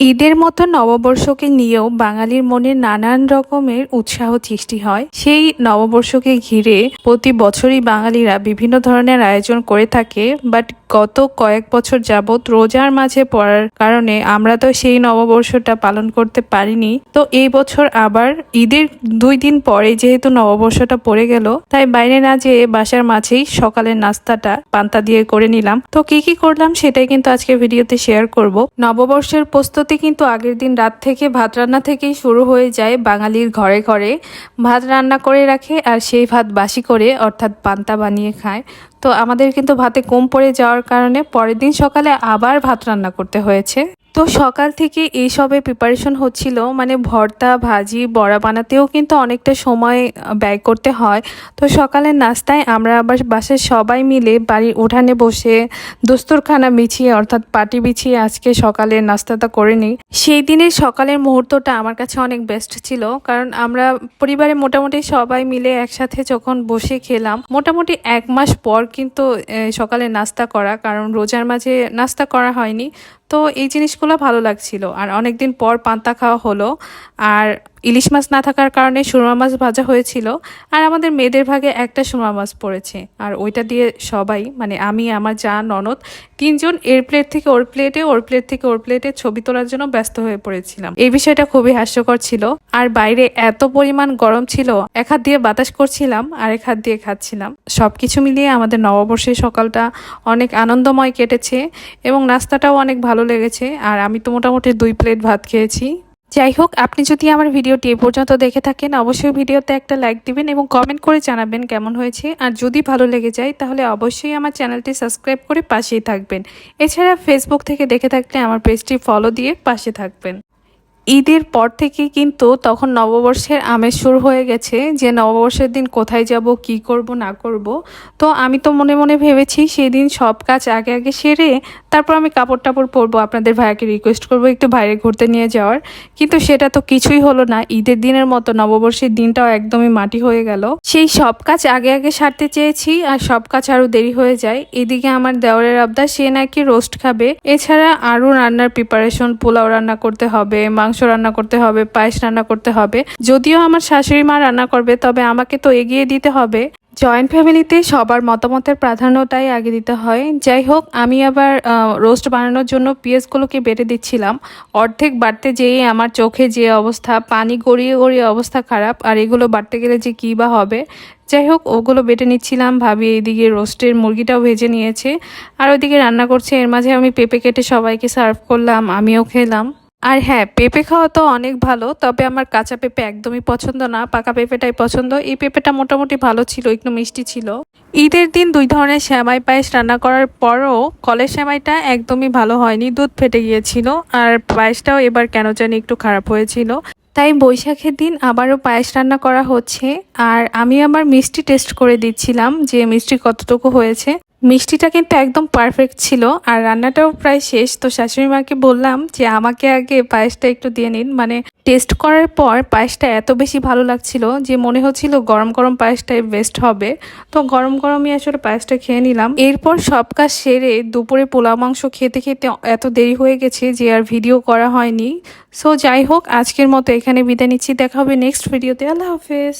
ঈদের মতো নববর্ষকে নিয়েও বাঙালির মনে নানান রকমের উৎসাহ সৃষ্টি হয়। সেই নববর্ষকে ঘিরে প্রতি বছরই বাঙালিরা বিভিন্ন ধরনের আয়োজন করে থাকে বাট গত কয়েক বছর যাবৎ রোজার মাঝে পড়ার কারণে আমরা তো সেই নববর্ষটা পালন করতে পারিনি। তো এই বছর আবার ঈদের দুই দিন পরে যেহেতু নববর্ষটা পড়ে গেল, তাই বাইরে না যেয়ে বাসার মাঝেই সকালের নাস্তাটা পান্তা দিয়ে করে নিলাম। তো কি কি করলাম সেটাই কিন্তু আজকে ভিডিওতে শেয়ার করব। নববর্ষের প্রস্তুতি কিন্তু আগের দিন রাত থেকে ভাত রান্না থেকেই শুরু হয়ে যায় বাঙালির ঘরে ঘরে। ভাত রান্না করে রাখে আর সেই ভাত বাসি করে অর্থাৎ পান্তা বানিয়ে খায়। তো আমাদের কিন্তু ভাতে কম পড়ে যাওয়ার কারণে পরের দিন সকালে আবার ভাত রান্না করতে হয়েছে। তো সকাল থেকে এইসবে প্রিপারেশন হচ্ছিল মানে ভর্তা, ভাজি, বড়া বানাতেও কিন্তু অনেকটা সময় ব্যয় করতে হয়। তো সকালের নাস্তায় আমরা আবার বাসায় সবাই মিলে বাড়ির উঠানে বসে দোস্তরখানা বিছিয়ে, অর্থাৎ পাটি বিছিয়ে আজকে সকালের নাস্তাটা করে নিই। সেই দিনের সকালের মুহূর্তটা আমার কাছে অনেক বেস্ট ছিল, কারণ আমরা পরিবারে মোটামুটি সবাই মিলে একসাথে যখন বসে খেলাম, মোটামুটি এক মাস পর কিন্তু সকালে নাস্তা করা, কারণ রোজার মাঝে নাস্তা করা হয়নি। তো এই জিনিসগুলো ভালো লাগছিল। আর অনেকদিন পর পান্তা খাওয়া হলো। আর ইলিশ মাছ না থাকার কারণে সুরমা মাছ ভাজা হয়েছিল, আর আমাদের মেয়েদের ভাগে একটা সুরমা মাছ পড়েছে। আর ওইটা দিয়ে সবাই মানে আমি, আমার যা, ননদ, তিনজন এর প্লেট থেকে ওর প্লেটে ওর প্লেট থেকে ওর প্লেটে ছবি তোলার জন্য ব্যস্ত হয়ে পড়েছিলাম। এই বিষয়টা খুবই হাস্যকর ছিল। আর বাইরে এত পরিমাণ গরম ছিল, এক হাত দিয়ে বাতাস করছিলাম, আর এক হাত দিয়ে খাচ্ছিলাম। সবকিছু মিলিয়ে আমাদের নববর্ষের সকালটা অনেক আনন্দময় কেটেছে, এবং নাস্তাটাও অনেক ভালো লেগেছে। আর আমি তো মোটামুটি দুই প্লেট ভাত খেয়েছি। যাই হোক, আপনি যদি আমার ভিডিওটি এ পর্যন্ত দেখে থাকেন, অবশ্যই ভিডিওতে একটা লাইক দিবেন এবং কমেন্ট করে জানাবেন কেমন হয়েছে। আর যদি ভালো লেগে যায়, তাহলে অবশ্যই আমার চ্যানেলটি সাবস্ক্রাইব করে পাশেই থাকবেন। এছাড়া ফেসবুক থেকে দেখে থাকলে আমার পেজটি ফলো দিয়ে পাশে থাকবেন। ঈদের পর থেকে কিন্তু তখন নববর্ষের আমেজ শুরু হয়ে গেছে যে নববর্ষের দিন কোথায় যাব, কি করব, না করব। তো আমি তো মনে মনে ভেবেছি সেদিন সব কাজ আগে আগে সেরে তারপর আমি কাপড় টাপড় পরবো। আপনাদের ভাইয়াকে রিকোয়েস্ট করব একটু বাইরে ঘুরতে নিয়ে যাওয়ার। কিন্তু সেটা তো কিছুই হলো না। ঈদের দিনের মতো নববর্ষের দিনটাও একদমই মাটি হয়ে গেল। সেই সব কাজ আগে আগে সারতে চেয়েছি আর সব কাজ আরও দেরি হয়ে যায়। এদিকে আমার দেওয়ারের আবদার সে নাকি রোস্ট খাবে। এছাড়া আরও রান্নার প্রিপারেশন পোলাও রান্না করতে হবে, মাংস রান্না করতে হবে, পায়েস রান্না করতে হবে। যদিও আমার শাশুড়ি মা রান্না করবে, তবে আমাকে তো এগিয়ে দিতে হবে। জয়েন্ট ফ্যামিলিতে সবার মতামতের প্রাধান্যটাই আগে দিতে হয়। যাই হোক, আমি আবার রোস্ট বানানোর জন্য পেঁয়াজগুলোকে বেটে দিচ্ছিলাম। অর্ধেক বাড়তে যেয়ে আমার চোখে যে অবস্থা, পানি গড়িয়ে গড়িয়ে অবস্থা খারাপ, আর এগুলো বাড়তে গেলে যে কী বা হবে। যাই হোক, ওগুলো বেটে নিচ্ছিলাম, ভাবি এইদিকে রোস্টের মুরগিটাও ভেজে নিয়েছে। আর ওইদিকে রান্না করছে, এর মাঝে আমি পেঁপে কেটে সবাইকে সার্ভ করলাম, আমিও খেলাম। আর হ্যাঁ পেঁপে খাওয়া তো অনেক ভালো, তবে আমার কাঁচা পেঁপে একদমই পছন্দ না, পাকা পেঁপেটাই পছন্দ। এই পেঁপেটা মোটামুটি ভালো ছিল, একটু মিষ্টি ছিল। ঈদের দিন দুই ধরনের শ্যামাই পায়েস রান্না করার পরও কলের শ্যামাইটা একদমই ভালো হয়নি, দুধ ফেটে গিয়েছিল, আর পায়েসটাও এবার কেন জানি একটু খারাপ হয়েছিল। তাই বৈশাখের দিন আবারও পায়েস রান্না করা হচ্ছে, আর আমি আমার মিষ্টি টেস্ট করে দিচ্ছিলাম যে মিষ্টি কতটুকু হয়েছে। মিষ্টিটা কিন্তু একদম পারফেক্ট ছিল আর রান্নাটাও প্রায় শেষ। তো শাশুড়ি মাকে বললাম যে, আমাকে আগে পায়েসটা একটু দিয়ে নিন। মানে টেস্ট করার পর পায়েসটা এত বেশি ভালো লাগছিল যে, মনে হচ্ছিল গরম গরম পায়েসটাই বেস্ট হবে। তো গরম গরমই আসলে পায়েসটা খেয়ে নিলাম। এরপর সব কাজ সেরে দুপুরে পোলাও মাংস খেতে খেতে এত দেরি হয়ে গেছে যে, আর ভিডিও করা হয়নি। সো যাই হোক, আজকের মতো এখানে বিদায় নিচ্ছি। দেখা হবে নেক্সট ভিডিওতে আল্লাহ হাফেজ।